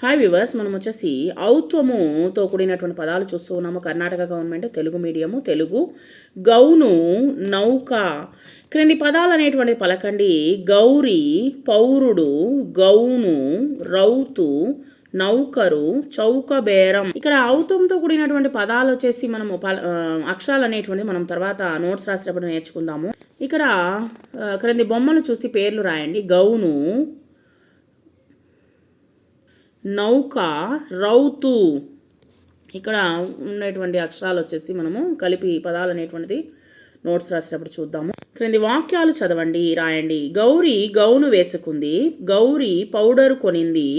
Hi viewers మనం వచ్చేసి ఔత్వముతో కూడినటువంటి పదాలు చూస్తూ ఉన్నాము. Karnataka government Telugu medium Telugu gown నౌక. క్రింది పదాలు అనేటువంటి పలకండి. గౌరి పౌరుడు గౌను రౌతు నౌకరు చౌక బేరం ఇక్కడ ఔతంతో కూడినటువంటి పదాలు వచ్చేసి మనము పల అక్షరాలు అనేటువంటి మనం తర్వాత నోట్స్ రాసేటప్పుడు నేర్చుకుందాము. ఇక్కడ క్రింది బొమ్మలు చూసి పేర్లు రాయండి. గౌను నౌక రౌతు. ఇక్కడ ఉన్నటువంటి అక్షరాలు వచ్చేసి మనము కలిపి పదాలు అనేటువంటిది నోట్స్ రాసేటప్పుడు చూద్దాము. క్రింది వాక్యాలు చదవండి రాయండి. గౌరీ గౌను వేసుకుంది గౌరీ పౌడర్ కొనింది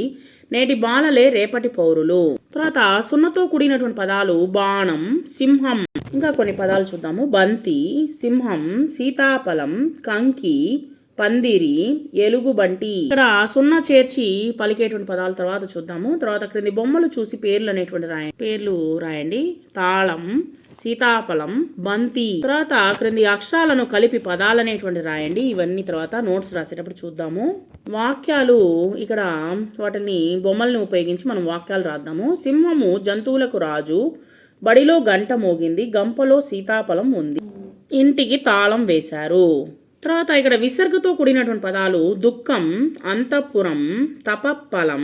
నేటి బాలలే రేపటి పౌరులు. తర్వాత సున్నతో కూడినటువంటి పదాలు బాణం సింహం. ఇంకా కొన్ని పదాలు చూద్దాము. బంతి సింహం సీతాఫలం కంకి పందిరి ఎలుగుబంటి ఇక్కడ సున్నా చేర్చి పలికేటువంటి పదాల తర్వాత చూద్దాము. తర్వాత క్రింది బొమ్మలు చూసి పేర్లు అనేటువంటి రాయండి. పేర్లు రాయండి. తాళం సీతాఫలం బంతి. తర్వాత క్రింది అక్షరాలను కలిపి పదాలు అనేటువంటి రాయండి. ఇవన్నీ తర్వాత నోట్స్ రాసేటప్పుడు చూద్దాము. వాక్యాలు ఇక్కడ వాటిని బొమ్మల్ని ఉపయోగించి మనం వాక్యాలు రాద్దాము. సింహము జంతువులకు రాజు. బడిలో గంట మోగింది. గంపలో సీతాఫలం ఉంది. ఇంటికి తాళం వేశారు. తర్వాత ఇక్కడ విసర్గతో కూడినటువంటి పదాలు దుఃఖం అంతఃపురం తపఫలం.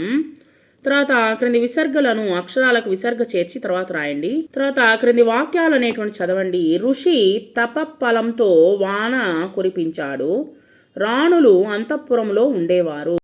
తర్వాత క్రింది విసర్గలను అక్షరాలకు విసర్గ చేర్చి తర్వాత రాయండి. తర్వాత క్రింది వాక్యాలు అనేటువంటి చదవండి. ఋషి తపఫలంతో వాన కురిపించాడు. రాణులు అంతఃపురంలో ఉండేవారు.